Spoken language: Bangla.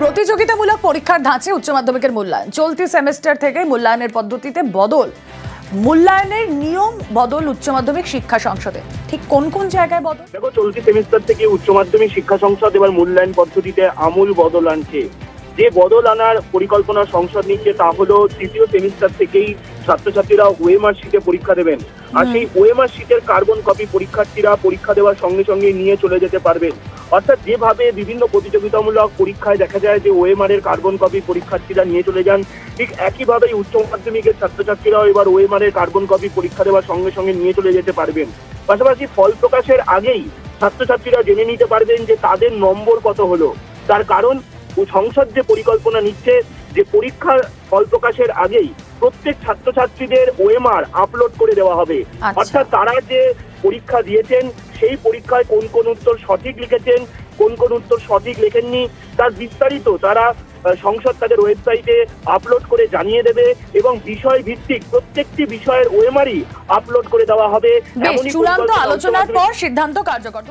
প্রতিযোগিতামূলক পরীক্ষার ধাঁচে উচ্চ মাধ্যমিকের মূল্যায়ন। চলতি সেমিস্টার থেকে মূল্যায়নের পদ্ধতিতে বদল। মূল্যায়নের নিয়ম বদল উচ্চ মাধ্যমিক শিক্ষা সংসদে। ঠিক কোন কোন জায়গায় বদল? দেখো চলতি সেমিস্টার থেকে উচ্চ মাধ্যমিক শিক্ষা সংসদ এবার মূল্যায়ন পদ্ধতিতে আমূল বদল আনছে। যে বদল আনার পরিকল্পনা সংসদ নিচ্ছে তা হলো তৃতীয় সেমিস্টার থেকেই ছাত্রছাত্রীরা ওয়েমার শিটে পরীক্ষা দেবেন। আর সেই ওয়েমার শিটের কার্বন কপি পরীক্ষার্থীরা পরীক্ষা দেওয়ার সঙ্গে সঙ্গে নিয়ে চলে যেতে পারবেন। অর্থাৎ যেভাবে বিভিন্ন প্রতিযোগিতামূলক পরীক্ষায় দেখা যায় যে ওএমআর এর কার্বন কপি পরীক্ষার্থীরা নিয়ে চলে যান ঠিক একইভাবেই উচ্চ মাধ্যমিকের ছাত্রছাত্রীরাও এবার ওএমআর এর কার্বন কপি পরীক্ষা দেওয়ার সঙ্গে সঙ্গে নিয়ে চলে যেতে পারবেন। পাশাপাশি ফল প্রকাশের আগেই ছাত্রছাত্রীরা জেনে নিতে পারবেন যে তাদের নম্বর কত হলো। তার কারণ ও সংসদ যে পরিকল্পনা নিচ্ছে যে পরীক্ষার ফল প্রকাশের আগেই প্রত্যেক ছাত্রছাত্রীদের ওএমআর আপলোড করে দেওয়া হবে। আচ্ছা। অর্থাৎ তারা যে পরীক্ষা দিয়েছেন সেই পরীক্ষায় কোন কোন উত্তর সঠিক লিখেছেন কোন কোন উত্তর সঠিক লেখেননি তার বিস্তারিত তারা সংসদ তাদের ওয়েবসাইটে আপলোড করে জানিয়ে দেবে এবং বিষয় ভিত্তিক প্রত্যেকটি বিষয়ের ওয়েমারি আপলোড করে দেওয়া হবে চূড়ান্ত আলোচনার পর সিদ্ধান্ত কার্যকর।